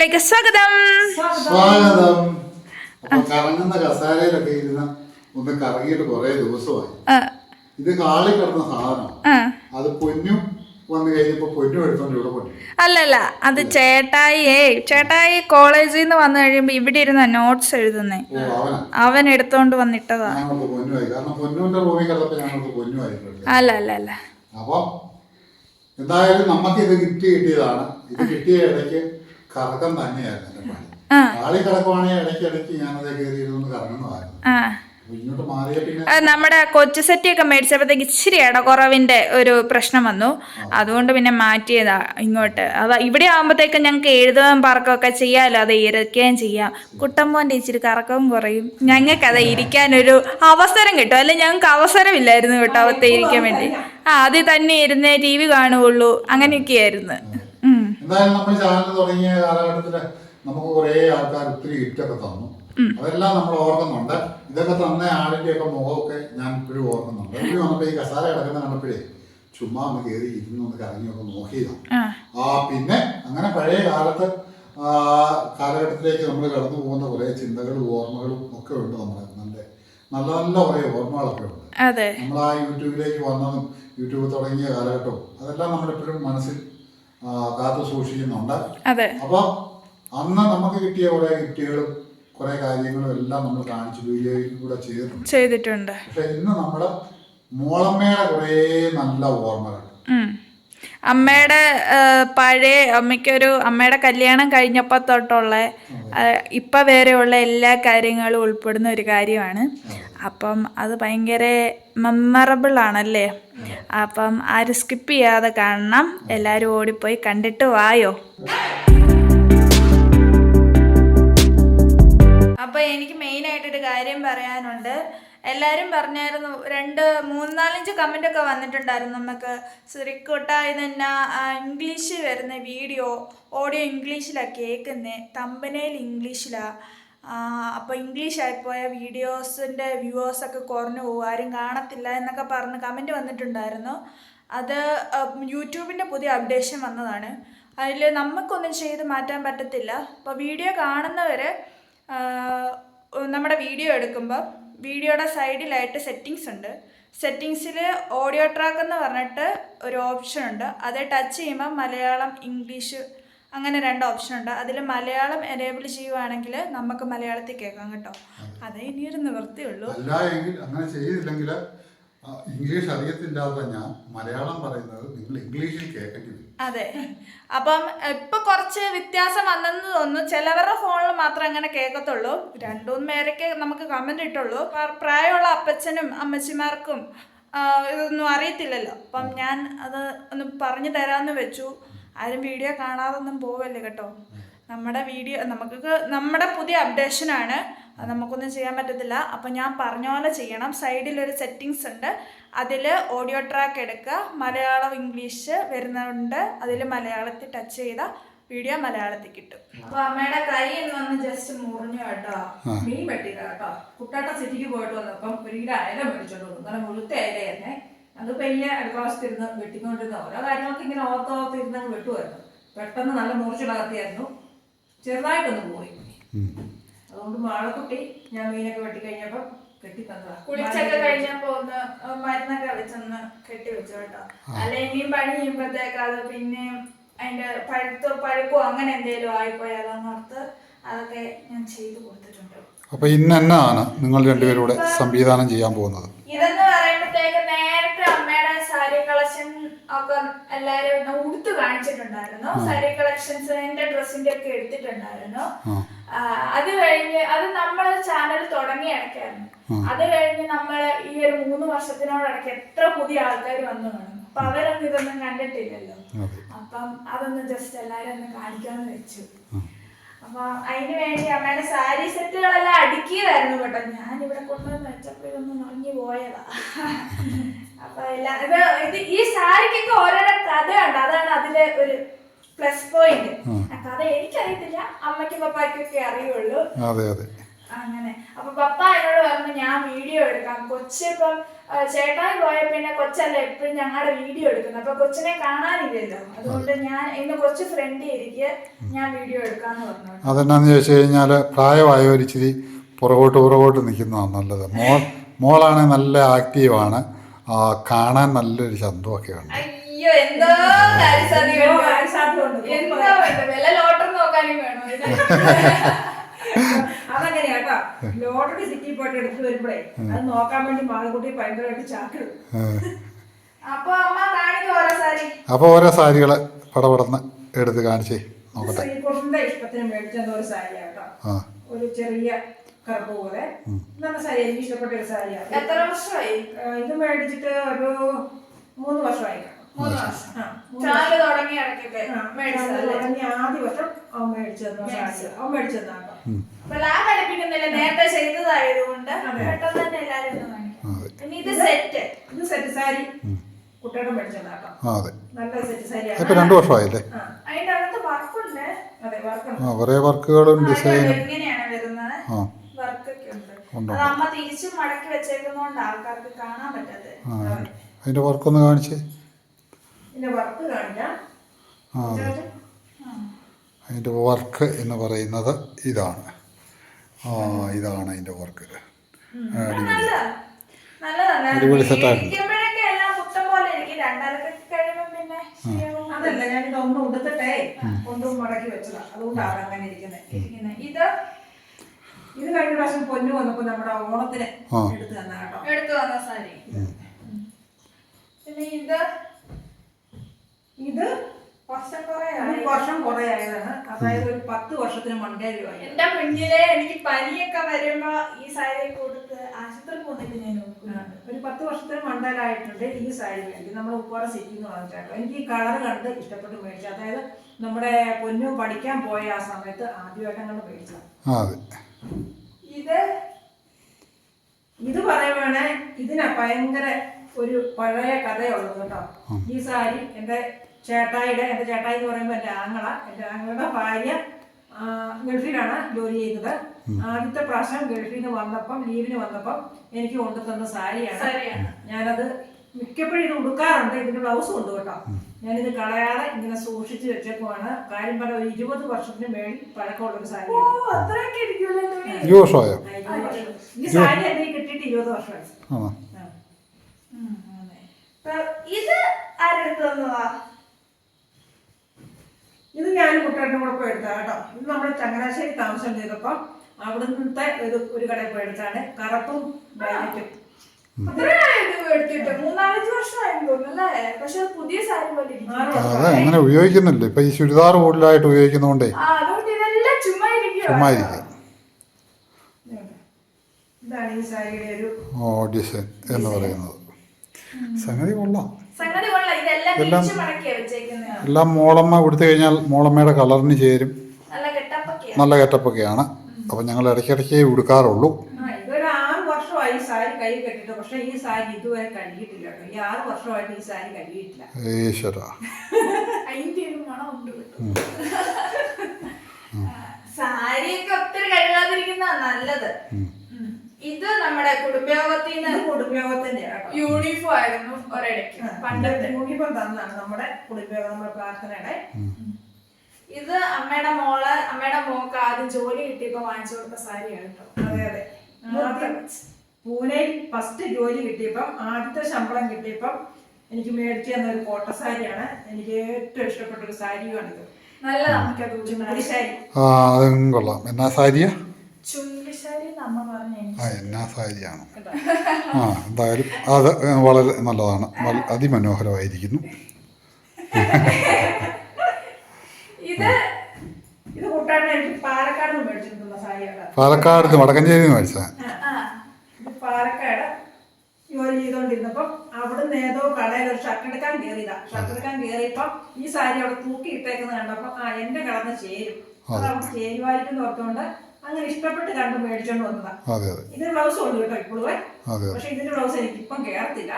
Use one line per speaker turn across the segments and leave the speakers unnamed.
വീഡിയോയിലേക്ക് സ്വാഗതം.
സ്വാഗതം. കറങ്ങുന്ന കസാരയിലൊക്കെ ഇരുന്ന് ഒന്ന് കറങ്ങിയിട്ട് കുറെ ദിവസമായി.
ആ,
ഇത് കാളി കിടന്ന സാധനം.
ആ.
അത് പൊന്നു വന്നു കഴിഞ്ഞപ്പോ പൊന്നു എടുത്തോണ്ട് ഇവിടെ പൊന്നു
അല്ലല്ല അത് ചേട്ടായിയേ ചേട്ടായി കോളേജിൽ നിന്ന് വന്നു കഴിയുമ്പോ ഇവിടെ ഇരുന്ന നോട്ട്സ് എഴുതുന്നേ. അവൻ എടുത്തോണ്ട് വന്നിട്ടതാ.
പൊന്നുമായി. കാരണം പൊന്നുവിന്റെ റൂമിൽ കിടന്നപ്പോ ഞങ്ങൾക്ക് പൊന്നുമായിട്ടുണ്ട്
അല്ല അല്ല അല്ല
അപ്പൊ എന്തായാലും നമുക്ക് ഇത് ഗിഫ്റ്റ് കിട്ടിയതാണ്. ഇത് കിട്ടിയ ഇടയ്ക്ക് കറക്കം തന്നെയായിരുന്നു എന്റെ പണി. കിടക്കുവാണെങ്കിൽ ഞാനത് കറങ്ങുന്നതായിരുന്നു.
നമ്മുടെ കൊച്ചു സെറ്റിയൊക്കെ മേടിച്ചപ്പോഴത്തേക്ക് ഇച്ചിരി ഇടക്കുറവിന്റെ ഒരു പ്രശ്നം വന്നു. അതുകൊണ്ട് പിന്നെ മാറ്റിയതാ ഇങ്ങോട്ട്. അതാ ഇവിടെ ആകുമ്പോഴത്തേക്കും ഞങ്ങൾക്ക് എഴുതുകയും പറക്കുകയൊക്കെ ചെയ്യാമല്ലോ അത് ഇരക്കുകയും ചെയ്യാം. കുട്ടമ്പോന്റെ ഇച്ചിരി കറക്കവും കുറയും. ഞങ്ങൾക്ക് അത് ഇരിക്കാനൊരു അവസരം കിട്ടും. അല്ലെ ഞങ്ങൾക്ക് അവസരമില്ലായിരുന്നു കേട്ടോ അവത്തെ ഇരിക്കാൻ വേണ്ടി. ആ അതിൽ തന്നെ ഇരുന്ന് ടി വി കാണുകയുള്ളൂ. അങ്ങനെയൊക്കെയായിരുന്നു.
എന്തായാലും നമ്മൾ ചാനൽ തുടങ്ങിയ കാലഘട്ടത്തിൽ നമുക്ക് കുറേ ആൾക്കാർ ഒത്തിരി ഗിഫ്റ്റൊക്കെ തന്നു. അതെല്ലാം നമ്മൾ ഓർക്കുന്നുണ്ട്. ഇതൊക്കെ തന്ന ആളിന്റെ ഒക്കെ മുഖമൊക്കെ ഞാൻ ഇപ്പോഴും ഓർക്കുന്നുണ്ട്. എനിക്ക് വന്നപ്പോ ഈ കസാര കിടക്കുന്ന കണ്ടപ്പോഴേ ചുമ്മാ ഒന്ന് കയറി ഇരുന്ന് ഒന്ന് കറങ്ങിയൊക്കെ നോക്കിയതാണ്
ആ.
പിന്നെ അങ്ങനെ പഴയ കാലത്ത് കാലഘട്ടത്തിലേക്ക് നമ്മൾ കടന്നു പോകുന്ന കുറേ ചിന്തകളും ഓർമ്മകളും ഒക്കെ ഉണ്ട് നമ്മുടെ നല്ല നല്ല നല്ല കുറേ ഓർമ്മകളൊക്കെ ഉണ്ട്. നമ്മൾ ആ യൂട്യൂബിലേക്ക് വന്നതും യൂട്യൂബ് തുടങ്ങിയ കാലഘട്ടവും അതെല്ലാം നമ്മളെപ്പോഴും മനസ്സിൽ കാത്തു സൂക്ഷിക്കുന്നുണ്ട്.
അതെ.
അപ്പോൾ അന്ന് നമുക്ക് കിട്ടിയ കുറേ ഗിഫ്റ്റുകളും കുറേ കാര്യങ്ങളും എല്ലാം നമ്മൾ കാണിച്ചു വീഡിയോയിൽ കൂടെ ചെയ്തിട്ടുണ്ട്.
ചെയ്തിട്ടുണ്ട്.
പക്ഷെ ഇന്ന് നമ്മൾ മോളമ്മയുടെ കുറേ നല്ല ഓർമ്മകൾ.
അമ്മയുടെ പഴയ അമ്മയ്ക്കൊരു അമ്മയുടെ കല്യാണം കഴിഞ്ഞപ്പോൾ തൊട്ടുള്ള ഇപ്പം വരെയുള്ള എല്ലാ കാര്യങ്ങളും ഉൾപ്പെടുന്ന ഒരു കാര്യമാണ്. അപ്പം അത് ഭയങ്കര മെമ്മറബിൾ ആണല്ലേ? അപ്പം ആരും സ്കിപ്പ് ചെയ്യാതെ കാണണം. എല്ലാവരും ഓടിപ്പോയി കണ്ടിട്ട് വായോ? അപ്പോൾ എനിക്ക് മെയിനായിട്ടൊരു കാര്യം പറയാനുണ്ട്. എല്ലാവരും പറഞ്ഞായിരുന്നു രണ്ട് മൂന്നാലഞ്ച് കമന്റൊക്കെ വന്നിട്ടുണ്ടായിരുന്നു നമുക്ക്. ശ്രീക്കുട്ട ഇതെന്നാ ഇംഗ്ലീഷ് വരുന്ന വീഡിയോ ഓഡിയോ ഇംഗ്ലീഷിലാണ് കേൾക്കുന്നത് തമ്പനയിൽ ഇംഗ്ലീഷിലാണ് അപ്പോൾ ഇംഗ്ലീഷായിപ്പോയ വീഡിയോസിന്റെ വ്യൂവേഴ്സൊക്കെ കുറഞ്ഞു പോകും ആരും കാണത്തില്ല എന്നൊക്കെ പറഞ്ഞ് കമന്റ് വന്നിട്ടുണ്ടായിരുന്നു. അത് യൂട്യൂബിന്റെ പുതിയ അപ്ഡേഷൻ വന്നതാണ്. അതിൽ നമുക്കൊന്നും ചെയ്ത് മാറ്റാൻ പറ്റത്തില്ല. അപ്പോൾ വീഡിയോ കാണുന്നവർ നമ്മുടെ വീഡിയോ എടുക്കുമ്പോൾ വീഡിയോയുടെ സൈഡിലായിട്ട് സെറ്റിങ്സ് ഉണ്ട്. സെറ്റിങ്സിൽ ഓഡിയോ ട്രാക്ക് എന്ന് പറഞ്ഞിട്ട് ഒരു ഓപ്ഷൻ ഉണ്ട്. അത് ടച്ച് ചെയ്യുമ്പോൾ മലയാളം ഇംഗ്ലീഷ് അങ്ങനെ രണ്ട് ഓപ്ഷൻ ഉണ്ട്. അതിൽ മലയാളം എനേബിൾ ചെയ്യുവാണെങ്കിൽ നമുക്ക് മലയാളത്തിൽ കേൾക്കാം കേട്ടോ. അതേ. ഇനിയൊരു നിവൃത്തിയുള്ളൂ
അല്ല എങ്കിൽ അങ്ങനെ ചെയ്തില്ലെങ്കിൽ ഇംഗ്ലീഷ് അറിയത്തില്ലാത്ത ഞാൻ മലയാളം പറയുന്നത് നിങ്ങൾ ഇംഗ്ലീഷിൽ കേൾക്കേണ്ടി വരും
അതെ. അപ്പം ഇപ്പൊ കുറച്ച് വ്യത്യാസം വന്നെന്ന് തോന്നുന്നു. ചിലവരുടെ ഫോണിൽ മാത്രം അങ്ങനെ കേൾക്കത്തുള്ളൂ. രണ്ടുമൂന്ന് പേരൊക്കെ നമുക്ക് കമന്റ് ഇട്ടുള്ളൂ. പ്ര- പ്രായമുള്ള അപ്പച്ചനും അമ്മച്ചിമാർക്കും ഇതൊന്നും അറിയത്തില്ലല്ലോ. അപ്പം ഞാൻ അത് ഒന്ന് പറഞ്ഞു തരാമെന്ന് വെച്ചു. ആരും വീഡിയോ കാണാതൊന്നും പോവല്ലേ കേട്ടോ? നമ്മുടെ വീഡിയോ നമുക്ക് നമ്മുടെ പുതിയ അപ്ഡേഷനാണ്. നമുക്കൊന്നും ചെയ്യാൻ പറ്റത്തില്ല. അപ്പം ഞാൻ പറഞ്ഞ പോലെ ചെയ്യണം. സൈഡിലൊരു സെറ്റിങ്സ് ഉണ്ട്. അതിൽ ഓഡിയോ ട്രാക്ക് എടുക്കുക. മലയാളം ഇംഗ്ലീഷ് വരുന്നുണ്ട്. അതിൽ മലയാളത്തിൽ ടച്ച് ചെയ്ത വീഡിയോ മലയാളത്തിൽ കിട്ടും. അപ്പൊ അമ്മയുടെ കൈ ഒന്ന് ജസ്റ്റ് മുറിഞ്ഞു കേട്ടോ.
മീൻ വെട്ടില്ല കേട്ടോ. കുട്ടാട്ട സിറ്റിക്ക് പോയിട്ട് വന്നപ്പം ഒരു കിലോ അയല മേടിച്ചോണ്ട് വന്നു. നല്ല മുഴുത്ത അയലയായിരുന്നേ. അത് പയ്യ അടുക്കളത്തിരുന്ന് വെട്ടിക്കൊണ്ടിരുന്ന ഓരോ കാര്യങ്ങൾക്ക് ഇങ്ങനെ ഓർത്തോർത്തിരുന്ന് വെട്ടുമായിരുന്നു പെട്ടെന്ന് നല്ല മുറിച്ചുള്ള കത്തിയായിരുന്നു. ചെറുതായിട്ടൊന്ന് പോയി. അതുകൊണ്ട് മാളക്കുട്ടി ഞാൻ മീനൊക്കെ വെട്ടിക്കഴിഞ്ഞപ്പോ കെട്ടി തന്നതാ
കുളിച്ചൊക്കെ കഴിഞ്ഞപ്പോ ഒന്ന് മരുന്നൊക്കെ വെച്ചൊന്ന് കെട്ടി വെച്ചു കേട്ടോ അല്ല ഇനിയും പണി ചെയ്യുമ്പോഴത്തേക്ക് അത് പിന്നെ അതിന്റെ പഴുത്തോ പഴുക്കോ അങ്ങനെ എന്തെങ്കിലും ഓർത്ത് അതൊക്കെ ഞാൻ ചെയ്തു കൊടുത്തിട്ടുണ്ട്.
അപ്പൊ ഇന്ന് എന്നാണ് നിങ്ങൾ രണ്ടുപേരും കൂടെ സംവിധാനം ചെയ്യാൻ പോകുന്നത്?
ഇതെന്ന് പറയുമ്പോഴത്തേക്ക് നേരത്തെ അമ്മയുടെ സാരി കളക്ഷൻ ഒക്കെ എല്ലാരും ഉടുത്ത് കാണിച്ചിട്ടുണ്ടായിരുന്നു. സാരി കളക്ഷൻസ് എന്റെ ഡ്രസ്സിന്റെ ഒക്കെ എടുത്തിട്ടുണ്ടായിരുന്നു. അത് കഴിഞ്ഞ് അത് നമ്മൾ ചാനൽ തുടങ്ങി ഇടയ്ക്കായിരുന്നു അത് കഴിഞ്ഞ് നമ്മൾ ഈ ഒരു മൂന്ന് വർഷത്തിനോടൊക്കെ എത്ര പുതിയ ആൾക്കാർ വന്നു കാണും. അപ്പൊ അവരൊന്നും ഇതൊന്നും കണ്ടിട്ടില്ലല്ലോ. അപ്പം അതൊന്ന് ജസ്റ്റ് എല്ലാരും ഒന്ന് കാണിക്കാന്ന് വെച്ചു. അപ്പൊ അതിന് വേണ്ടി അമ്മയുടെ സാരി സെറ്റുകളെല്ലാം അടുക്കിയതായിരുന്നു കേട്ടോ. ഞാൻ ഇവിടെ കൊണ്ടുവന്ന് വെച്ചപ്പോ ഇതൊന്ന് ഉറങ്ങി പോയതാ. അപ്പൊ എല്ലാ ഇത് ഇത് ഈ സാരിക്കൊക്കെ ഓരോരോ കഥയുണ്ട്. അതാണ് അതിലെ ഒരു പ്ലസ് പോയിന്റ് കഥ എനിക്കറിയത്തില്ല. അമ്മയ്ക്കും പപ്പായ്ക്കൊക്കെ അറിയുള്ളൂ.
അതെ അതെ.
അങ്ങനെ. അപ്പൊ പപ്പ എന്നോട് പറഞ്ഞു ഞാൻ വീഡിയോ എടുക്കാം. കൊച്ചിപ്പം ചേട്ടായി പോയ പിന്നെ കൊച്ചല്ല എപ്പോഴും ഞങ്ങളുടെ വീഡിയോ എടുക്കുന്നത്. അപ്പൊ കൊച്ചിനെ കാണാനില്ലല്ലോ. അതുകൊണ്ട് ഞാൻ ഇന്ന് കൊച്ചു ഫ്രണ്ട് ഇരിക്കെ ഞാൻ വീഡിയോ എടുക്കാന്ന് പറഞ്ഞു.
അതെന്നാന്ന് ചോദിച്ചു കഴിഞ്ഞാൽ പ്രായമായവരിച്ചിരി പുറകോട്ട് പുറകോട്ട് നിൽക്കുന്നതാണ് നല്ലത്. മോൾ മോളാണെങ്കിൽ നല്ല ആക്റ്റീവാണ് കാണാൻ നല്ലൊരു ശബ്ദമൊക്കെ ഉണ്ട്.
അയ്യോ എന്തോ ലോട്ടറി
കേട്ടോ. സിറ്റി പോയിട്ട് എടുത്തു വരുമ്പോഴേ അത് നോക്കാൻ വേണ്ടി മാളക്കുട്ടി ഭയങ്കരമായിട്ട് ചാക്കിടും.
അപ്പൊ അമ്മ കാണിക്കും ഓരോ സാരി.
അപ്പൊ ഓരോ സാരികൾ പടപടന്ന് എടുത്ത് കാണിച്ചേ നോക്കട്ടെ.
ഇഷ്ടത്തിന് മേടിച്ചെന്ന ഒരു സാരിയാ കേട്ടോ.
ആ.
ഒരു ചെറിയ കറുപ്പ് പോലെ നല്ല സാരി എനിക്ക് ഇഷ്ടപ്പെട്ട ഒരു സാരിയാണ്
എത്ര വർഷമായി?
ഇത് മേടിച്ചിട്ട് ഒരു മൂന്ന് വർഷമായി.
മൂന്ന് വർഷം. തുടങ്ങി ഇടയ്ക്കൊക്കെ?
തുടങ്ങി ആദ്യ വർഷം അവൻ മേടിച്ചത് സാരി അവൻ മേടിച്ചതാണ്
അപ്പൊ ലാബ് അടുപ്പിക്കുന്നില്ല നേരത്തെ ചെയ്തതായതുകൊണ്ട് പെട്ടെന്ന് തന്നെ എല്ലാരും ഒന്ന് കാണിക്കാം പിന്നെ ഇത് സെറ്റ്
ഇത് സെറ്റ് സാരി. കുട്ടിയുടെ മേടിച്ചതാട്ടോ
ആ അതെ.
നല്ല സെറ്റ് സാരിയാണ്.
ഇപ്പൊ രണ്ട് വർഷമായില്ലേ?
അതിന്റെ അകത്ത് വർക്കുണ്ട്
അതെ വർക്കുണ്ട്
ആ കുറേ വർക്കുകളും ഡിസൈനും
എങ്ങനെയാണ് വരുന്നത്?
ആ.
അത് അമ്മ തിരിച്ചു മടക്കി വെച്ചേക്കുന്നോണ്ട് ആൾക്കാർക്ക് കാണാൻ പറ്റാതെ
അതിന്റെ വർക്കൊന്ന് കാണിച്ചേ.
വർക്ക് കാണിക്കാം.
അതിന്റെ വർക്ക് എന്ന് പറയുന്നത് ഇതാണ്. ആ ഇതാണ് അതിന്റെ വർക്ക്. അടിപൊളി. അടിപൊളി
ശരിയാവും.
അതല്ല ഞാൻ ഇത് ഒന്നും ഉടുത്തിട്ടേ ഒന്നും മടക്കി വെച്ചതാ. അതുകൊണ്ടാണ് അങ്ങനെ ഇരിക്കുന്നത്
ഇരിക്കുന്നെ. ഇത്
ഇത് കഴിഞ്ഞ പ്രാവശ്യം പൊന്നു വന്നപ്പോ നമ്മുടെ ഓണത്തിന്
ആ.
എടുത്തു തന്ന കേട്ടോ.
എടുത്തു വന്ന സാരി. പിന്നെ ഇത്?
ഇത്
വർഷം കുറേ
ഒരു വർഷം കുറെ ആയതാണ് അതായത് ഒരു പത്ത് വർഷത്തിന് മണ്ടേലുമായി
എന്റെ കുഞ്ഞിലെ എനിക്ക് പനിയൊക്കെ വരുമ്പോ ഈ സാരി കൊടുത്ത് ആശുപത്രി പോകുന്നില്ല ഞാൻ നോക്കുന്നുണ്ട്.
ഒരു പത്ത് വർഷത്തിന് മണ്ടേലായിട്ടുണ്ട് ഈ സാരി. മേടിക്കും നമ്മൾ ഉപ്പാറ സിറ്റി എന്ന് പറഞ്ഞിട്ടോ എനിക്ക് ഈ കളർ കണ്ട് ഇഷ്ടപ്പെട്ട് മേടിച്ചു അതായത് നമ്മുടെ പൊന്നു പഠിക്കാൻ പോയ ആ സമയത്ത് ആദ്യമായിട്ട് മേടിച്ചത്.
ആ അതെ.
ഇത്
ഇത് പറയുവാണ് ഇതിനാ ഭയങ്കര ഒരു പഴയ കഥയുള്ളത് കേട്ടോ. ഈ സാരി എന്റെ ചേട്ടായിയുടെ എന്റെ ചേട്ടായി എന്ന് പറയുമ്പോൾ എന്റെ ആങ്ങള എന്റെ ആങ്ങളുടെ ഭാര്യ ഗൾഫിലാണ് ജോലി ചെയ്തത് ആദ്യത്തെ പ്രാവശ്യം ഗൾഫിൽ നിന്ന് വന്നപ്പം ലീവിന് വന്നപ്പം എനിക്ക് കൊണ്ടു തന്ന സാരിയാണ്.
സാരിയാണ്.
ഞാനത് മിക്കപ്പോഴും ഇത് ഉടുക്കാറുണ്ട്. ഇതിന്റെ ബ്ലൗസ് ഉണ്ട് കേട്ടോ. ഞാനിത് കളയാതെ ഇങ്ങനെ സൂക്ഷിച്ച് വെച്ചേക്കുവാണ്. കാര്യം പറഞ്ഞ ഇരുപത് വർഷത്തിന് മേളിൽ പഴക്കമുള്ള ഒരു
ഇരിക്കുമല്ലോ
ഈ വർഷമായോ
സാരി കിട്ടിയിട്ട് ഇരുപത് വർഷമായി.
ഇത് ആരെടുത്തതാ
ഇത് ഞാൻ കുട്ടികളുടെ കൂടെ പോയി എടുത്താ കേട്ടോ. ഇത് നമ്മുടെ ചങ്ങനാശ്ശേരി താമസം ചെയ്തപ്പോ അവിടുത്തെ ഒരു ഒരു കടയിൽ പോയി എടുത്താണ് കറുപ്പും വയലറ്റും
അത്
അങ്ങനെ ഉപയോഗിക്കുന്നില്ല. ഇപ്പൊ ഈ ചുരിദാർ കൂടുതലായിട്ട് ഉപയോഗിക്കുന്നോണ്ടേ.
ആ അതുകൊണ്ട് ഇതെല്ലാം ചുമ്മാ ഇരിക്കുവാ.
ചുമ്മാ ഇരിക്കും
ഇതാണ് ഈ സാരിയുടെ ഒരു
ഓ ഡിസൈൻ എന്ന് പറയുന്നത്. സംഗതി കൊള്ളാം. എല്ലാം- എല്ലാം മോളമ്മ കൊടുത്തു കഴിഞ്ഞാൽ മോളമ്മയുടെ കളറിന് ചേരും.
നല്ല
കെട്ടപ്പൊക്കെയാണ്. അപ്പം ഞങ്ങൾ ഇടയ്ക്കിടയ്ക്കേ ഉടുക്കാറുള്ളൂ
ആ ഇതൊരു ആറ് വർഷമായി ഈ സാരി കൈ കെട്ടിട്ട് പക്ഷെ ഈ സാരി ഇതുവരെ കഴുകിയിട്ടില്ല കേട്ടോ. ഈ ആറ് വർഷമായിട്ട് ഈ സാരി കഴുകിയിട്ടില്ല.
ഈശ്വര.
അതിന്റെ ഒരു മണം ഉണ്ട് സാരിയൊക്കെ ഒത്തിരി കഴുകാതിരിക്കുന്ന നല്ലത്. ഇത് നമ്മുടെ കുടുംബയോഗത്തിൽ നിന്ന്
കുടുംബയോഗത്തിന്റെ
യൂണിഫോം ആയിരുന്നു ഒരിടയ്ക്ക് പണ്ടത്തെ.
യൂണിഫോം തന്നാണ് നമ്മുടെ കുടുംബയോഗം നമ്മുടെ പ്രാർത്ഥനയുടെ.
ഇത് അമ്മയുടെ മോൾ അമ്മയുടെ മോക്ക് ആദ്യം ജോലി കിട്ടിയപ്പോ വാങ്ങിച്ചു കൊടുത്ത സാരിയാണ് കേട്ടോ.
അതെ അതെ. പൂനെയിൽ ഫസ്റ്റ് ജോലി കിട്ടിയപ്പം ആദ്യത്തെ ശമ്പളം കിട്ടിയപ്പം എനിക്ക് മേടിച്ചു തന്ന ഒരു കോട്ട സാരിയാണ്. എനിക്ക് ഏറ്റവും ഇഷ്ടപ്പെട്ട ഒരു സാരിയുമാണിത്.
നല്ല നമുക്കത്
ചുമടി സാരി.
ആ അതും കൊള്ളാം. എന്നാ സാരിയാ? ആ എന്നാ സാരിയാണ്? ആ എന്തായാലും അത് വളരെ നല്ലതാണ്. അതിമനോഹരമായിരിക്കുന്നു.
പാലക്കാട് നിന്ന് മേടിച്ചിട്ടുള്ള സാരിയാണ്.
പാലക്കാട് വടക്കഞ്ചേരി നിന്ന് മേടിച്ചതാണ്
പാലക്കാട് ജോലി ചെയ്തോണ്ടിരുന്നപ്പം അവിടുന്ന് ഏതോ കടയിൽ ഒരു ഷർട്ട് എടുക്കാൻ കയറിയതാ ഷർട്ട് എടുക്കാൻ കയറിയപ്പം ഈ സാരി അവിടെ തൂക്കി ഇട്ടേക്കുന്നത് കണ്ടപ്പോൾ ആ എന്റെ കടന്ന് ചേരും. അത്. അവിടെ ചേരുവായിരിക്കും ഓർത്തുകൊണ്ട് അങ്ങനെ ഇഷ്ടപ്പെട്ട് കണ്ട് മേടിച്ചോണ്ട് വന്നതാ.
അതെ അതെ.
ഇതിന് ബ്ലൗസ് ഉണ്ട് കേട്ടോ ഇപ്പോഴും
അതെ
പക്ഷെ ഇതിന്റെ ബ്ലൗസ് എനിക്ക് ഇപ്പം കേറത്തില്ല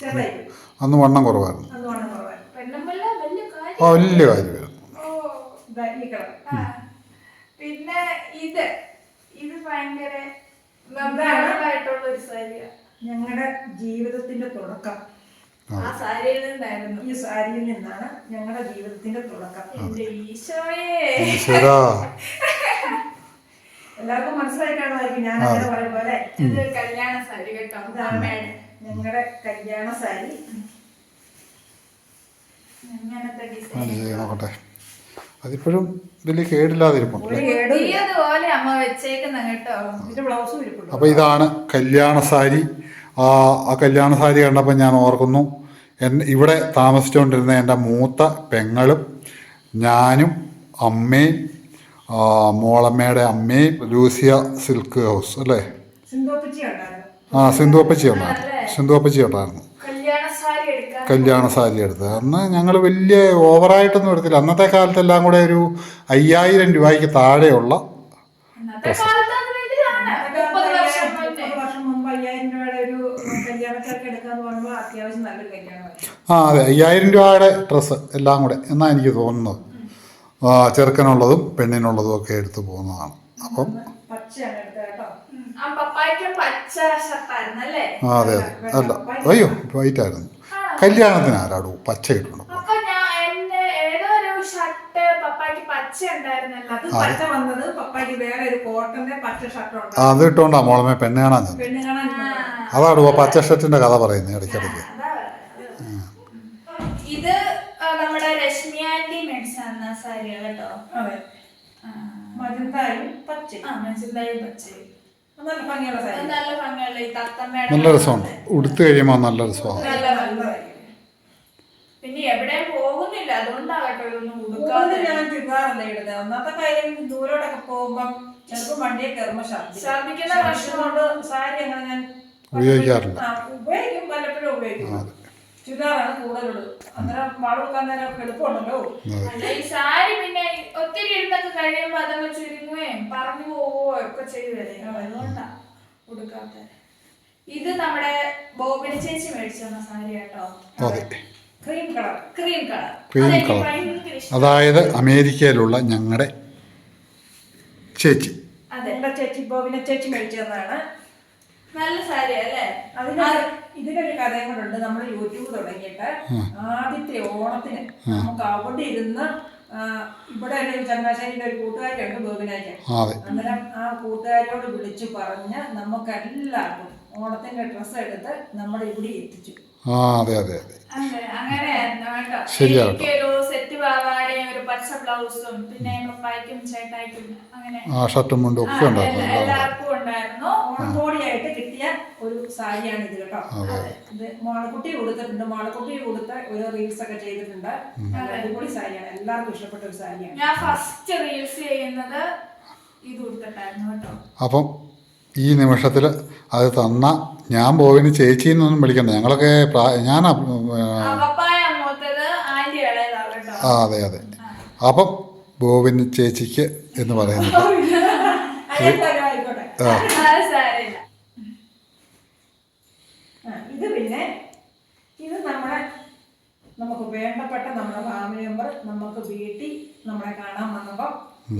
ചെറുതായി
അന്ന് വണ്ണം കുറവായിരുന്നു.
അന്ന് വണ്ണം കുറവായി
പെണ്ണുമ്പല്ല വലിയ കാര്യം.
ആ വലിയ
ഓ
ഇതാ ഈ
പിന്നെ ഇത് ഇത് ഭയങ്കര മെമ്മറബിളായിട്ടുള്ള ഒരു സാരിയാ.
ഞങ്ങളുടെ ജീവിതത്തിന്റെ തുടക്കം.
ആ. സാരിയിൽ നിന്നായിരുന്നു.
ഈ സാരിയിൽ നിന്നാണ് ഞങ്ങളുടെ ജീവിതത്തിന്റെ തുടക്കം.
എന്റെ ഈശോയെ.
ഈശ്വരാ
എല്ലാവർക്കും മനസ്സിലായി കാണുമായിരിക്കും ഞാൻ അങ്ങനെ പറയും പോലെ.
ഇത് കല്യാണ സാരി കേട്ടോ. അമ്മയാണ്
ഞങ്ങളുടെ കല്യാണ സാരി.
അങ്ങനത്തെ ഡിസൈൻ
അതിപ്പോഴും വലിയ കേടില്ലാതിരിപ്പുണ്ട്
അപ്പൊ
പുതിയതുപോലെ അമ്മ വെച്ചേക്കുന്ന കേട്ടോ.
ഇതിന്റെ ബ്ലൗസും ഇരിപ്പുണ്ട്.
അപ്പോൾ ഇതാണ് കല്യാണ സാരി. ആ ആ കല്യാണ സാരി കണ്ടപ്പോൾ ഞാൻ ഓർക്കുന്നു എൻ ഇവിടെ താമസിച്ചുകൊണ്ടിരുന്ന എന്റെ മൂത്ത പെങ്ങളും ഞാനും അമ്മയും ആ, മോളമ്മയുടെ അമ്മയും ലൂസിയ സിൽക്ക് ഹൗസ് അല്ലേ?
ഉണ്ടായിരുന്നു
ആ സിന്ധു അപ്പച്ചി ഉണ്ടായിരുന്നു സിന്ധു അപ്പച്ചി ഉണ്ടായിരുന്നു
കല്യാണ സാരി
എടുത്തത്. അന്ന് ഞങ്ങൾ വലിയ ഓവറായിട്ടൊന്നും എടുത്തില്ല. അന്നത്തെ കാലത്തെല്ലാം കൂടെ ഒരു അയ്യായിരം രൂപയ്ക്ക് താഴെയുള്ള ആ അതെ. അയ്യായിരം രൂപയുടെ ഡ്രസ്സ് എല്ലാം കൂടെ എന്നാണ് എനിക്ക് തോന്നുന്നത്. ചെറുക്കനുള്ളതും പെണ്ണിനുള്ളതും ഒക്കെ എടുത്തു പോകുന്നതാണ്. അപ്പം അതെ അതെ. അല്ല. അയ്യോ വൈറ്റ് ആയിരുന്നു കല്യാണത്തിന് ആരാടോ പച്ച ഇട്ടുണ്ട്
അപ്പൊ ഞാൻ എന്റെ ഏതോ ഷർട്ട് പപ്പായ്ക്ക് പച്ച ഉണ്ടായിരുന്നല്ലോ.
അത് ഇട്ടോണ്ടാ വന്നത് പപ്പായ്ക്ക് വേറെ ഒരു കോട്ടന്റെ പച്ച ഷർട്ട് ഉണ്ട്?
അത് ഇട്ടുകൊണ്ടാ മോളമേ പെണ്ണ് കാണാൻ അതാടൂ ആ പച്ച ഷർട്ടിന്റെ കഥ പറയുന്നത് ഇടയ്ക്കിടയ്ക്ക്.
ഇത് നമ്മുടെ രശ്മി ആന്റി മേടിച്ച തന്ന സാരിയാ കേട്ടോ.
അതെ.
ആ.
മജന്തായും പച്ചയും.
ആ മനസ്സിലായി പച്ചയും.
നല്ല ഭംഗിയുള്ള സാരി.
നല്ല ഭംഗിയുള്ള ഈ തത്തമ്മയുടെ
നല്ല രസമുണ്ട്. ഉടുത്ത് കഴിയുമ്പോൾ നല്ല രസമാണ്
നല്ല
നല്ലതായിരിക്കും
പിന്നെ എവിടെയും പോകുന്നില്ല അതുകൊണ്ടാകട്ടോ ഇതൊന്നും
കൂടുതൽ ഞാൻ ഇടുന്നത് ഒന്നാമത്തെ കാര്യം ദൂരോട്ടൊക്കെ പോകുമ്പം ചിലപ്പോൾ വണ്ടിയെ കയറുമ്പോൾ
ഛർദിക്കുന്ന പ്രശ്നം
കൊണ്ട് സാരി അങ്ങനെ ഞാൻ
ഉപയോഗിക്കാറില്ല.
ഉപയോഗിക്കും. വല്ലപ്പോഴും ഉപയോഗിക്കും. ചുരിദാറാണ് കൂടുതലുള്ളത്. അന്നേരം വാൾ വെക്കാൻ നേരം എളുപ്പമുണ്ടല്ലോ.
ഈ സാരി പിന്നെ ഒത്തിരി ഇരുന്നൊക്കെ കഴിയുമ്പോ അതങ്ങ് ചുരുങ്ങുകയും പറഞ്ഞു പോവുകയോ ഒക്കെ ചെയ്യുവല്ലേ അതുകൊണ്ടാ ഉടുക്കാത്ത. ഇത് നമ്മുടെ ബോബിനി ചേച്ചി മേടിച്ചു തന്ന സാരി കേട്ടോ
ക്രീം കളർ.
Cream colour. ഭയങ്കര ഇഷ്ടം
അതായത് അമേരിക്കയിലുള്ള ഞങ്ങളുടെ ചേച്ചി.
അതെ
എന്റെ ചേച്ചി ബോബിനെ ചേച്ചി മേടിച്ചു തന്നതാണ്.
നല്ല സാരി അല്ലേ?
അതിന് ഇതിനൊരു കഥയും കൂടെ നമ്മൾ യൂട്യൂബ് തുടങ്ങിയിട്ട് ആദ്യത്തെ ഓണത്തിന് നമുക്ക് അവിടെ ഇരുന്ന് ആ, ഇവിടെ ഒരു ചങ്ങനാശ്ശേരിയുടെ ഒരു കൂട്ടുകാരിയുണ്ട് ബോബിനായിട്ട്.
അതെ.
അന്നേരം ആ കൂട്ടുകാരിയോട് വിളിച്ചു പറഞ്ഞ് നമുക്ക് എല്ലാവർക്കും ഓണത്തിന്റെ ഡ്രസ്സ് എടുത്ത് നമ്മുടെ ഇവിടെ എത്തിച്ചു.
ആ അതെ അതെ അതെ.
അതെ, അങ്ങനെയായിരുന്നു കേട്ടോ.
ശരിയാ
എനിക്കൊരു സെറ്റ് പാവാടയും ഒരു പച്ച ബ്ലൗസും പിന്നെ പപ്പായ്ക്കും ചേട്ടായിക്കും അങ്ങനെ
ആ ഷർട്ടും മുണ്ടും ഒക്കെ ഉണ്ടായിരുന്നു.
ഓണക്കോടിയായിട്ട് കിട്ടിയ ഒരു സാരിയാണ് ഇത് കേട്ടോ.
അതെ.
ഇത് മാളക്കുട്ടി കൊടുത്തിട്ടുണ്ട് മാളക്കുട്ടി കൊടുത്ത ഒരു റീൽസ് ഒക്കെ ചെയ്തിട്ടുണ്ട്. നല്ല അടിപൊളി സാരിയാണ്. എല്ലാവർക്കും ഇഷ്ടപ്പെട്ട ഒരു സാരിയാണ്.
ഞാൻ ഫസ്റ്റ് റീൽസ് ചെയ്യുന്നത് ഇത് കൊടുത്തിട്ടായിരുന്നു കേട്ടോ.
അപ്പം ഈ നിമിഷത്തിൽ അത് തന്ന ഞാൻ ബോവിന് ചേച്ചിന്നൊന്നും വിളിക്കണ്ട. ഞങ്ങളൊക്കെ ഞാൻ
ആ,
അതെ അതെ. അപ്പം ബോവിന് ചേച്ചിക്ക് എന്ന് പറയുന്നത്. ആ.
ഇത് പിന്നെ ഇത് നമ്മുടെ നമുക്ക് വേണ്ടപ്പെട്ട നമ്മുടെ ഫാമിലി മെമ്പർ നമുക്ക് വീട്ടിൽ നമ്മളെ കാണാൻ വന്നപ്പോൾ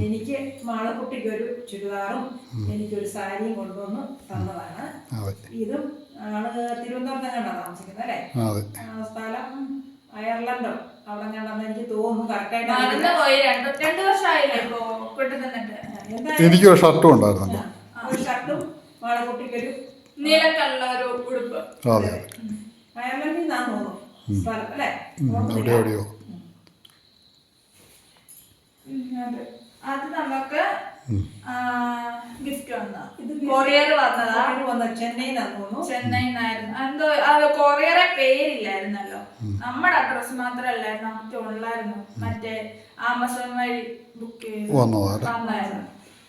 എനിക്ക് മാളക്കുട്ടിക്ക് ഒരു ചുരിദാറും എനിക്കൊരു സാരിയും കൊണ്ടുവന്ന് തന്നതാണ്.
അതെ.
ഇതും ആൾ തിരുവനന്തപുരത്ത് കണ്ടാ താമസിക്കുന്നത് അല്ലേ? സ്ഥലം അയർലൻഡോ. അവിടെ കണ്ടെന്ന് എനിക്ക് തോന്നുന്നു കറക്റ്റായിട്ട്
മറന്നു പോയി രണ്ട് രണ്ട് വർഷമായില്ലേ ഇപ്പോ കൊണ്ടു തന്നിട്ട്
എന്തായാലും
എനിക്കൊരു ഷർട്ടും ഉണ്ടായിരുന്നു
ഒരു ഷർട്ടും മാളക്കുട്ടിക്കൊരു
നീലക്കള്ള ഒരു ഉടുപ്പ്.
അതെ
അയർലൻഡിൽ നിന്നാണ് തോന്നുന്നു. സ്ഥലം അല്ലേ.
എവിടെയോ
അതെ. നമുക്ക് ഗിഫ്റ്റ് വന്ന
ഇത്
കൊറിയർ വന്നതാ.
കൊറിയർ വന്ന. തോന്നുന്നു.
ചെന്നൈയിൽ നിന്നായിരുന്നു എന്തോ അത് കൊറിയറെ പേരില്ലായിരുന്നല്ലോ. നമ്മുടെ അഡ്രസ് മാത്രല്ലായിരുന്നു നമുക്ക് ഉള്ളായിരുന്നു. മറ്റേ ആമസോൺ വഴി ബുക്ക് ചെയ്ത്
വന്നതാ
വന്നായിരുന്നു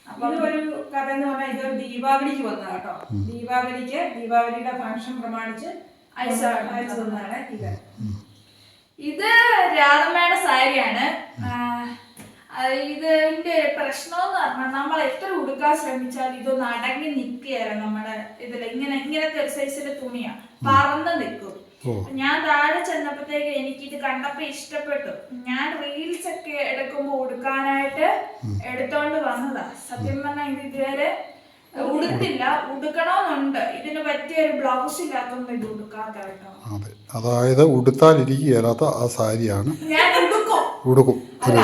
അപ്പൊ
ഇതൊരു കഥ എന്ന് പറഞ്ഞാൽ ഇതൊരു ദീപാവലിക്ക് വന്ന കേട്ടോ. ദീപാവലിക്ക് ദീപാവലിയുടെ ഫംഗ്ഷൻ പ്രമാണിച്ച്
അയച്ച
അയച്ചു തന്നതാണ് ഇത്.
ഇത് രാധമ്മയുടെ സാരിയാണ്. ഇതിന്റെ പ്രശ്നം എന്ന് പറഞ്ഞാൽ നമ്മൾ എത്ര ഉടുക്കാൻ ശ്രമിച്ചാൽ ഇതൊന്ന് അടങ്ങി നിൽക്കുകയല്ല നമ്മുടെ ഇതിൽ. ഇങ്ങനെ ഇങ്ങനത്തെ ഒരു സൈസിലെ തുണിയാ. പറന്ന് നിൽക്കും. ഞാൻ താഴെ ചെന്നപ്പോഴത്തേക്ക് എനിക്ക് ഇത് കണ്ടപ്പോ ഇഷ്ടപ്പെട്ടു. ഞാൻ റീൽസ് ഒക്കെ എടുക്കുമ്പോ ഉടുക്കാനായിട്ട് എടുത്തോണ്ട് വന്നതാ. സത്യം പറഞ്ഞാൽ ഇത് ഇതുവരെ ഉടുത്തില്ല. ഉടുക്കണമെന്നുണ്ട് ഇതിന് പറ്റിയ ഒരു ബ്ലൗസ് ഇല്ലാത്തതുകൊണ്ട് ഇത് ഉടുക്കാത്ത കേട്ടോ.
അതെ. അതായത് ഉടുത്താലിരിക്കുകയല്ലാത്ത ആ സാരിയാണ്.
ഞാൻ ഉടുക്കും
അത്രേ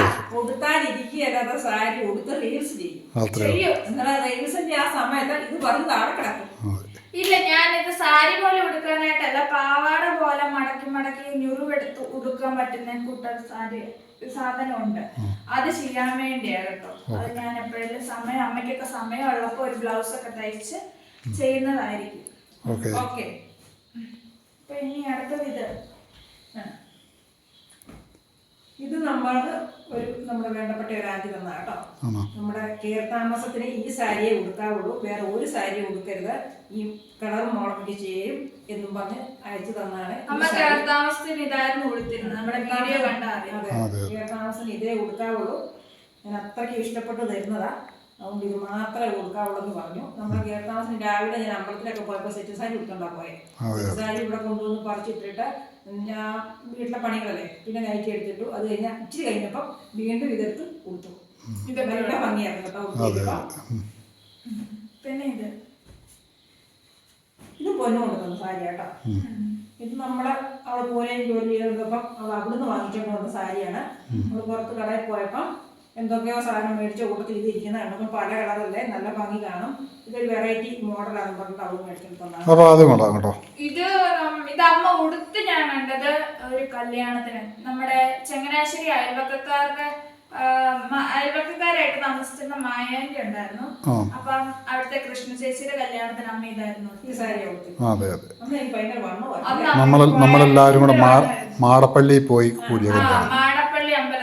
ഇല്ല ഞാൻ ഇത് സാരി പോലെ ഉടുക്കാനായിട്ടല്ല പാവാട പോലെ മടക്കി മടക്കി ഞുറുവെടുത്ത് ഉടുക്കാൻ പറ്റുന്ന കൂട്ടർ സാരി സാധനമുണ്ട്. അത് ചെയ്യാൻ വേണ്ടിയാണ് കേട്ടോ. അത് ഞാൻ എപ്പോഴെങ്കിലും സമയം അമ്മയ്ക്കൊക്കെ സമയമുള്ളപ്പോൾ ഒരു ബ്ലൗസ് ഒക്കെ തയ്ച്ച് ചെയ്യുന്നതായിരിക്കും.
ഓക്കെ.
ഓക്കെ.
അപ്പൊ ഇനി അടുത്തത് ഇത്.
ഇത് നമ്മൾ ഒരു നമ്മുടെ വേണ്ടപ്പെട്ട ഒരു ആദ്യം വന്നാ കേട്ടോ. നമ്മുടെ കെയർ താമസത്തിന് ഈ സാരിയെ ഉടുക്കാവുള്ളൂ. വേറെ ഒരു സാരി ഉടുക്കരുത്. ഈ കളർ മോളമിക്ക് ചെയ്യും എന്നും പറഞ്ഞ് അയച്ചു തന്നാണ്.
താമസത്തിന് ഇതായിരുന്നു ഉടുത്തിരുന്നത്. നമ്മുടെ വീഡിയോ കണ്ടാൽ
അതെ. കെയർ താമസത്തിന് ഇതേ ഉടുക്കാവുള്ളൂ. ഞാൻ അത്രയ്ക്ക് ഇഷ്ടപ്പെട്ട് തരുന്നതാ. അതുകൊണ്ട് ഇത് മാത്രമേ കൊടുക്കാവുള്ളൂ എന്ന് പറഞ്ഞു. നമ്മുടെ താമസത്തിന് രാവിലെ ഞാൻ അമ്പലത്തിലൊക്കെ പോയപ്പോൾ സെറ്റ് സാരി കൊടുത്തോണ്ടാ പോയെ. സെറ്റ് സാരി ഇവിടെ കൊണ്ടുവന്ന് പറിച്ചിട്ടിട്ട് ഞാൻ വീട്ടിലെ പണികളല്ലേ പിന്നെ നൈറ്റി എടുത്തിട്ടു. അത് കഴിഞ്ഞാൽ ഇച്ചിരി കഴിഞ്ഞപ്പം വീണ്ടും ഇതെടുത്ത് കൊടുത്തു ഇതിന്റെ ഭയങ്കര ഭംഗിയായിരുന്നു കേട്ടോ.
പിന്നെ ഇത്.
ഇത് പൊന്നു കൊണ്ടുവന്നു സാരി കേട്ടോ. ഇത് നമ്മളെ അവിടെ പോലെ ജോലി ചെയ്തപ്പം അവൾ അവിടുന്ന് വാങ്ങിച്ചോണ്ട് വന്ന സാരിയാണ്. നമ്മൾ പുറത്ത് കടയിൽ പോയപ്പം എന്തൊക്കെയോ സാധനം മേടിച്ച കൂട്ടത്തിൽ ഇത് ഇരിക്കുന്ന കണ്ടപ്പം പല കളറല്ലേ? നല്ല ഭംഗി കാണും. ഇതൊരു വെറൈറ്റി മോഡലാണെന്ന് പറഞ്ഞിട്ട് അവൾ മേടിച്ചിട്ട് തന്നാണ്
അപ്പോൾ അത് കൊള്ളാം
ഇത് ഇത് അമ്മ ഉടുത്ത് ഞാൻ കണ്ടത് ഒരു കല്യാണത്തിന്. നമ്മുടെ ചങ്ങനാശ്ശേരി അയൽവക്കക്കാരുടെ അയൽവക്കക്കാരായിട്ട് താമസിച്ചിരുന്ന മായാന്റെ ഉണ്ടായിരുന്നു. അപ്പം അവിടുത്തെ കൃഷ്ണ ചേച്ചിയുടെ കല്യാണത്തിന് അമ്മ ഇതായിരുന്നു.
ഈ സാരി
അതെ അതെ. നമ്മളെല്ലാവരും കൂടെ മാടപ്പള്ളിയിൽ പോയി കൂടിയ
ആ,
കല്യാണം.
മാടപ്പള്ളി അമ്പലത്തിൽ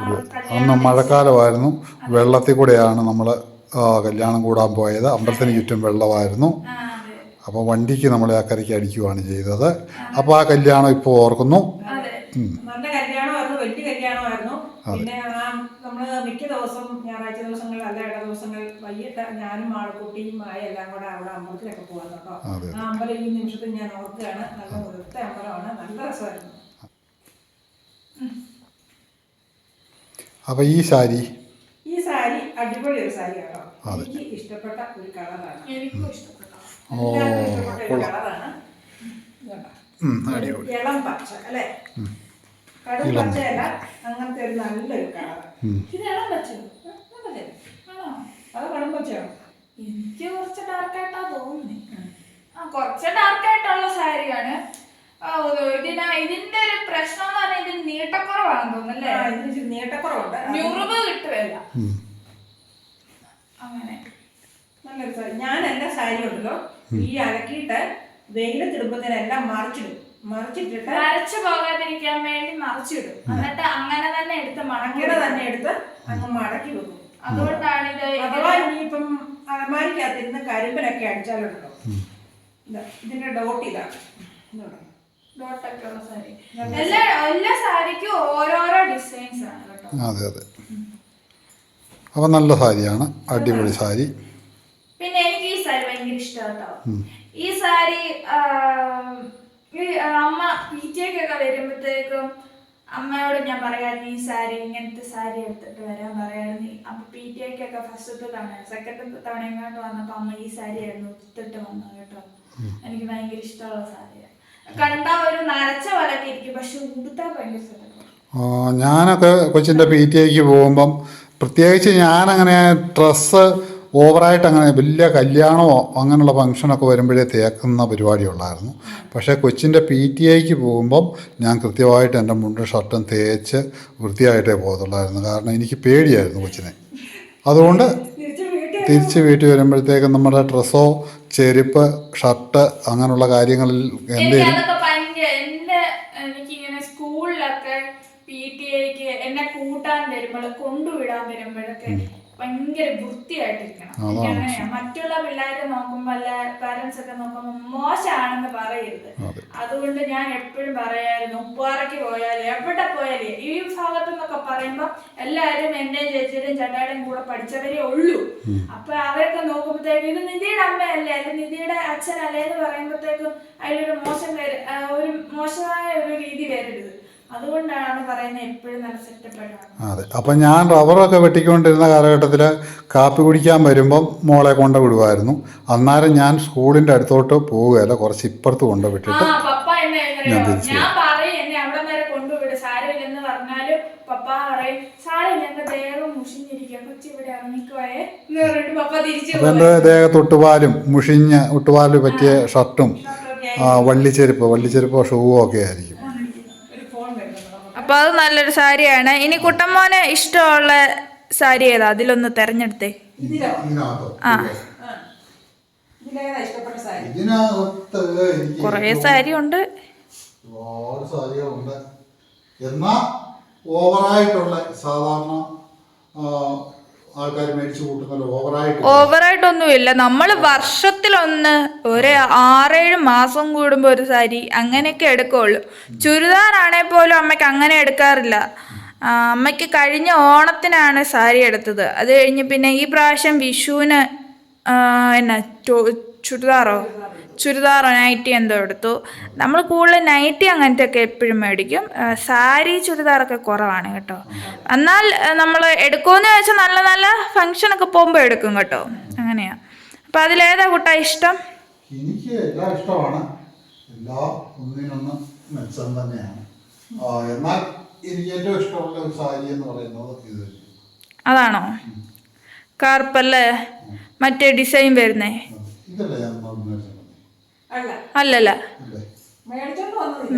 ആ, കല്യാണം
അന്ന് മഴക്കാലമായിരുന്നു. വെള്ളത്തിൽ കൂടെയാണ് നമ്മൾ കല്യാണം കൂടാൻ പോയത്. അമ്പലത്തിന് ചുറ്റും വെള്ളമായിരുന്നു. അപ്പോൾ വണ്ടിക്ക് നമ്മളെ അക്കരയ്ക്ക് അടിക്കുവാണ് ചെയ്തത്. അപ്പോൾ ആ കല്യാണം ഇപ്പോൾ ഓർക്കുന്നു.
പിന്നെ ആ നമ്മൾ മിക്ക ദിവസം ഞായറാഴ്ച ദിവസങ്ങൾ അല്ല ഇട ദിവസങ്ങൾ വൈകിട്ട് ഞാനും ആൾക്കുട്ടിയും ആയ എല്ലാം കൂടെ അവിടെ അമ്പലത്തിലൊക്കെ പോകാൻ കേട്ടോ. ആ അമ്പലം ഈ നിമിഷത്തിൽ ഞാൻ ഓർക്കുകയാണ്. നല്ല വൃത്ത അമ്പലമാണ്. നല്ല രസമായിരുന്നു.
അപ്പോൾ ഈ സാരി?
ഈ സാരി അടിപൊളി ഒരു സാരി കേട്ടോ എനിക്ക് ഇഷ്ടപ്പെട്ട ഒരു കളറാണ്.
എനിക്കും ഇഷ്ടപ്പെട്ടു
കളറാണ്. ഇളം പച്ച അല്ലേ? കടും പച്ചയല്ല അങ്ങനത്തെ ഒരു നല്ലൊരു കളർ.
ഇത് ഇളം പച്ച
അത് കടും പച്ചയാണ്
എനിക്ക് കുറച്ച് ഡാർക്കായിട്ടാ തോന്നുന്നേ. ആ കുറച്ച് ഡാർക്കായിട്ടുള്ള സാരിയാണ്. ഇതിന് ഇതിന്റെ ഒരു പ്രശ്നം എന്ന് പറഞ്ഞാൽ ഇതിന് നീട്ടക്കുറവാണെന്ന് തോന്നുന്നല്ലേ
ആ, ഇതിന് ഇച്ചിരി നീട്ടക്കുറവുണ്ട്.
ഞുറുവ് അങ്ങനെ.
നല്ലൊരു സാരി. ഞാൻ എന്റെ സാരി ഉണ്ടല്ലോ ഈ അലക്കിയിട്ട് വെയിലത്തിടുമ്പത്തിനെല്ലാം മറിച്ചിടും. മറിച്ചിട്ടിട്ട്
അരച്ചു പോകാതിരിക്കാൻ വേണ്ടി മറിച്ചിടും. എന്നിട്ട് അങ്ങനെ തന്നെ എടുത്ത് മടക്കിയുടെ
തന്നെ എടുത്ത് അങ്ങ് മടക്കി വെക്കും.
അതുകൊണ്ടാണ് ഇത്
അഥവാ ഇനിയിപ്പം അലമാരിക്കകത്തിരുന്ന് കരിമ്പനൊക്കെ അടിച്ചാലുണ്ടല്ലോ. ഇതാ, ഇതിന്റെ ഡോട്ട് ഇതാണ് ഇതുണ്ടോ?
ഡോട്ടൊക്കെ ഉള്ള സാരി എല്ലാ എല്ലാ സാരിക്കും ഓരോരോ ഡിസൈൻസ് ആണ് കേട്ടോ.
അതെ അതെ. അപ്പോൾ നല്ല സാരിയാണ് അടിപൊളി സാരി.
പിന്നെ എനിക്ക് ഈ സാരി ഭയങ്കര ഇഷ്ടമാട്ടോ ഈ സാരി അമ്മ പി ടി ഒക്കെ വരുമ്പോഴത്തേക്കും അമ്മയോട് ഞാൻ പറയായിരുന്നു ഈ സാരി ഇങ്ങനത്തെ സാരി എടുത്തിട്ട് വരാൻ പറയായിരുന്നു. അപ്പൊ പി ടി ഒക്കെ ഫസ്റ്റത്തെ തവണ സെക്കൻഡത്തെ തവണ എങ്ങോട്ട് വന്നപ്പോ അമ്മ ഈ സാരി ആയിരുന്നു എടുത്തിട്ട് വന്നത് കേട്ടോ. എനിക്ക് ഭയങ്കര ഇഷ്ടമുള്ള സാരിയാണ് കണ്ടാ ഒരു നരച്ച പോലൊക്കെ ഇരിക്കും. പക്ഷെ ഉടുത്താ ഭയങ്കര
ആ, ഞാനൊക്കെ കൊച്ചിന്റെ പി ടി ഐക്ക് പോകുമ്പം പ്രത്യേകിച്ച് ഞാനങ്ങനെ ഡ്രസ്സ് ഓവറായിട്ട് അങ്ങനെ വലിയ കല്യാണമോ അങ്ങനെയുള്ള ഫംഗ്ഷനൊക്കെ വരുമ്പോഴേ തേക്കുന്ന പരിപാടി ഉള്ളായിരുന്നു പക്ഷേ കൊച്ചിന്റെ പി ടി ഐക്ക് പോകുമ്പം ഞാൻ കൃത്യമായിട്ട് എന്റെ മുണ്ടും ഷർട്ടും തേച്ച് വൃത്തിയായിട്ടേ പോകത്തുള്ളായിരുന്നു. കാരണം എനിക്ക് പേടിയായിരുന്നു കൊച്ചിനെ. അതുകൊണ്ട്
തിരിച്ച് വീട്ടിൽ
വരുമ്പോഴത്തേക്കും നമ്മുടെ ഡ്രസ്സോ ചെരുപ്പ് ഷർട്ട് അങ്ങനെയുള്ള കാര്യങ്ങളിൽ എന്തെങ്കിലും
എനിക്കിങ്ങനെ സ്കൂളിലൊക്കെ പി ടി എക്ക് എന്നെ കൂട്ടാൻ വരുമ്പോൾ കൊണ്ടുവിടാൻ വരുമ്പോഴൊക്കെ ഭയങ്കര വൃത്തിയായിട്ടിരിക്കണം. മറ്റുള്ള പിള്ളേരെ നോക്കുമ്പോ അല്ല പാരന്റ്സ് ഒക്കെ നോക്കുമ്പോ മോശമാണെന്ന് പറയരുത്.
അതെ.
അതുകൊണ്ട് ഞാൻ എപ്പോഴും പറയായിരുന്നു ഉപ്പാറയ്ക്ക് പോയാലും എവിടെ പോയാലും? ഈ ഭാഗത്തു നിന്നൊക്കെ പറയുമ്പോ എല്ലാവരും എന്റെ ചേച്ചിയുടെയും ചേട്ടായുടെയും കൂടെ പഠിച്ചവരേ ഉള്ളൂ. അപ്പൊ അവരൊക്കെ നോക്കുമ്പോഴത്തേക്കും ഇത് നിധിയുടെ അമ്മയല്ലേ അല്ലെങ്കിൽ നിധിയുടെ അച്ഛനല്ലേ എന്ന് പറയുമ്പോഴത്തേക്കും അതിലൊരു മോശം ഒരു മോശമായ ഒരു രീതി വരരുത്. അതുകൊണ്ടാണ് പറയുന്നത് എപ്പോഴും നല്ല സെറ്റപ്പ്
അതെ. അപ്പം ഞാൻ റബ്ബറൊക്കെ വെട്ടിക്കൊണ്ടിരുന്ന കാലഘട്ടത്തിൽ കാപ്പി കുടിക്കാൻ വരുമ്പം മോളെ കൊണ്ട് വിടുമായിരുന്നു അന്നേരം ഞാൻ സ്കൂളിന്റെ അടുത്തോട്ട് പോവുകയല്ല കുറച്ച് ഇപ്പുറത്ത് കൊണ്ട് വിട്ടിട്ട്
പപ്പ എന്നെ
ഞാൻ തിരിച്ചു
ഞാൻ പറയും എന്നെ അവിടെ വരെ കൊണ്ടുവിടും സാരമില്ലെന്ന് പറഞ്ഞാലും പപ്പ പറയും സാരമില്ല എന്റെ ദേഹം മുഷിഞ്ഞിരിക്കുക കൊച്ചി ഇവിടെ ഇറങ്ങിക്കുവായേ എന്ന് പറഞ്ഞിട്ട് പപ്പ തിരിച്ചു
അപ്പം എന്റെ ദേഹത്ത് ഒട്ടുപാലും മുഷിഞ്ഞ് ഒട്ടുപാൽ പറ്റിയ ഷർട്ടും ആ, വള്ളിച്ചെരുപ്പ് വള്ളിച്ചെരുപ്പോ ഷൂവോ ഒക്കെ ആയിരിക്കും.
വരുന്നുണ്ട്
അപ്പൊ അത് നല്ലൊരു സാരിയാണ്. ഇനി കുട്ടമ്മോന് ഇഷ്ടമുള്ള സാരി ഏതാ? അതിലൊന്ന് തെരഞ്ഞെടുത്തേ. ആ. കൊറേ സാരി ഉണ്ട്
എന്നാ സാരികളുണ്ട് ഓവറായിട്ടുള്ള സാധാരണ ആൾക്കാർ മേടിച്ചു കൂട്ടുന്ന ഓവറായിട്ട്.
ഓവറായിട്ടൊന്നുമില്ല. നമ്മൾ വർഷത്തിലൊന്ന് ഒരു ആറേഴ് മാസം കൂടുമ്പോൾ ഒരു സാരി അങ്ങനെയൊക്കെ എടുക്കുള്ളൂ. ചുരിദാറാണേ പോലും അമ്മയ്ക്ക് അങ്ങനെ എടുക്കാറില്ല. അമ്മയ്ക്ക് കഴിഞ്ഞ ഓണത്തിനാണ് സാരി എടുത്തത്. അത് കഴിഞ്ഞ് പിന്നെ ഈ പ്രാവശ്യം വിഷുവിന് എന്നാ ചുരിദാറോ? ചുരിദാറോ നൈറ്റി എന്തോ എടുത്തു. നമ്മൾ കൂടുതൽ നൈറ്റി അങ്ങനത്തെ ഒക്കെ എപ്പോഴും മേടിക്കും. സാരി ചുരിദാറൊക്കെ കുറവാണ് കേട്ടോ. എന്നാൽ നമ്മൾ എടുക്കുമെന്ന് വെച്ചാൽ നല്ല നല്ല ഫങ്ഷനൊക്കെ പോകുമ്പോൾ എടുക്കും കേട്ടോ. അങ്ങനെയാ. അപ്പം അതിലേതാ കുട്ടാ ഇഷ്ടം?
എനിക്ക് എല്ലാം ഇഷ്ടമാണ്. എല്ലാം ഒന്നിനൊന്ന് മെച്ചം തന്നെയാണ്. എന്നാൽ എനിക്ക് ഏറ്റവും ഇഷ്ടമുള്ള ഒരു സാരി എന്ന് പറയുന്നത് ഇത്
അതാണോ? കാർപ്പല്ലേ? മറ്റേ ഡിസൈൻ വരുന്നേ?
ഇതല്ലേ ഞാൻ
അല്ല
അല്ലല്ല.
അല്ലേ?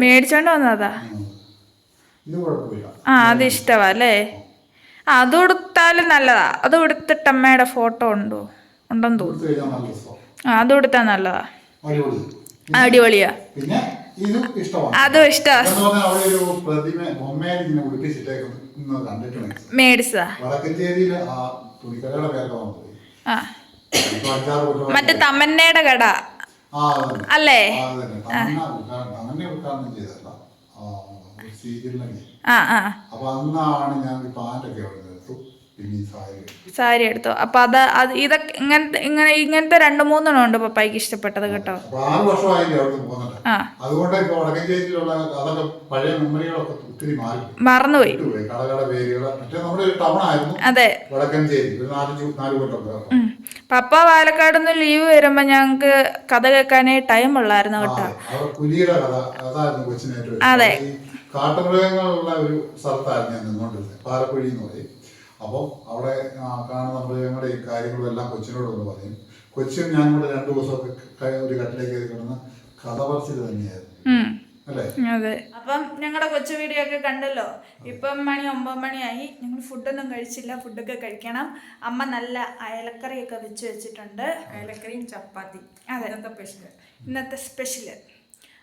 മേടിച്ചോണ്ട് വന്നത്.
ആ. അത് ഇഷ്ടവാ അല്ലേ? ആ അത് കൊടുത്താലും നല്ലതാ. അത് കൊടുത്തിട്ട് അമ്മയുടെ ഫോട്ടോ ഉണ്ടോ? ഉണ്ടെന്ന് തോന്നുന്നു. ആ അത് കൊടുത്താ നല്ലതാ. അടിപൊളിയാ.
പിന്നെ ഇതും ഇഷ്ടമാണ്.
അതും
കണ്ടിട്ടുണ്ട്.
മേടിച്ചതാ. മറ്റേ തമ്മന്നയുടെ കട. അല്ലേ?
ആ, ആ, അപ്പൊ അന്നാണ് ഞാൻ പാന്റൊക്കെ അവിടെ എടുത്തു പിന്നെ ഈ സാരി എടുത്തു.
അപ്പൊ അത് അത് ഇതൊക്കെ ഇങ്ങനത്തെ ഇങ്ങനെ ഇങ്ങനത്തെ രണ്ട് മൂന്നെണ്ണം ഉണ്ട് പപ്പായ്ക്ക് ഇഷ്ടപ്പെട്ടത് കേട്ടോ.
ആറ് വർഷമായില്ലേ
ആ.
അതുകൊണ്ട് ഇപ്പൊ അതൊക്കെ പഴയ മെമ്മറികളൊക്കെ ഒത്തിരി മാറി.
മറന്നുപോയി.
വിട്ടുപോയി. കടകളുടെ പേരുകൾ. മറ്റേ നമ്മുടെ ഒരു ടൗൺ ആയിരുന്നു.
അതെ.
വടക്കഞ്ചേരി ഒരു നാലഞ്ച് നാല് കൊല്ലം.
പപ്പ പാലക്കാട് നിന്ന് ലീവ് വരുമ്പോ ഞങ്ങക്ക് കഥ കേൾക്കാനേ ടൈം ഉള്ളായിരുന്നു കേട്ടോ.
പുലിയുടെ കഥ. അതായിരുന്നു
അതെ.
കാട്ടുമൃഗങ്ങളുള്ള ഒരു സ്ഥലത്തായിരുന്നു ഞാൻ നിന്നുകൊണ്ടിരുന്നത് പാലക്കുഴി എന്ന് പറയും. അപ്പം അവിടെ കാണുന്ന മൃഗങ്ങളുടെ ഈ കാര്യങ്ങളും എല്ലാം കൊച്ചിനോട് ഒന്ന് പറയും. കൊച്ചിൻ ഞാൻ ഇവിടെ രണ്ടു ദിവസമൊക്കെ ഒരു കട്ടിലേക്ക് കയറി കിടന്ന് കഥ പറച്ചിൽ തന്നെയായിരുന്നു.
അതെ. അപ്പം ഞങ്ങളുടെ കൊച്ചു വീഡിയോ ഒക്കെ കണ്ടല്ലോ? ഇപ്പം മണി ഒമ്പത് മണിയായി. ഞങ്ങൾ ഫുഡൊന്നും കഴിച്ചില്ല. ഫുഡൊക്കെ കഴിക്കണം. അമ്മ നല്ല അയലക്കറിയൊക്കെ വെച്ച് വെച്ചിട്ടുണ്ട്.
അയലക്കറിയും ചപ്പാത്തി.
അതെ.
ഇന്നത്തെ സ്പെഷ്യൽ
ഇന്നത്തെ സ്പെഷ്യൽ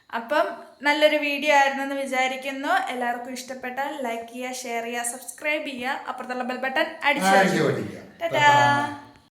അപ്പം നല്ലൊരു വീഡിയോ ആയിരുന്നെന്ന് വിചാരിക്കുന്നു. എല്ലാവർക്കും ഇഷ്ടപ്പെട്ടാൽ ലൈക്ക് ചെയ്യുക ഷെയർ ചെയ്യുക സബ്സ്ക്രൈബ് ചെയ്യുക. അപ്പുറത്തുള്ള ബെൽ ബട്ടൺ അടിച്ചു ടാറ്റാ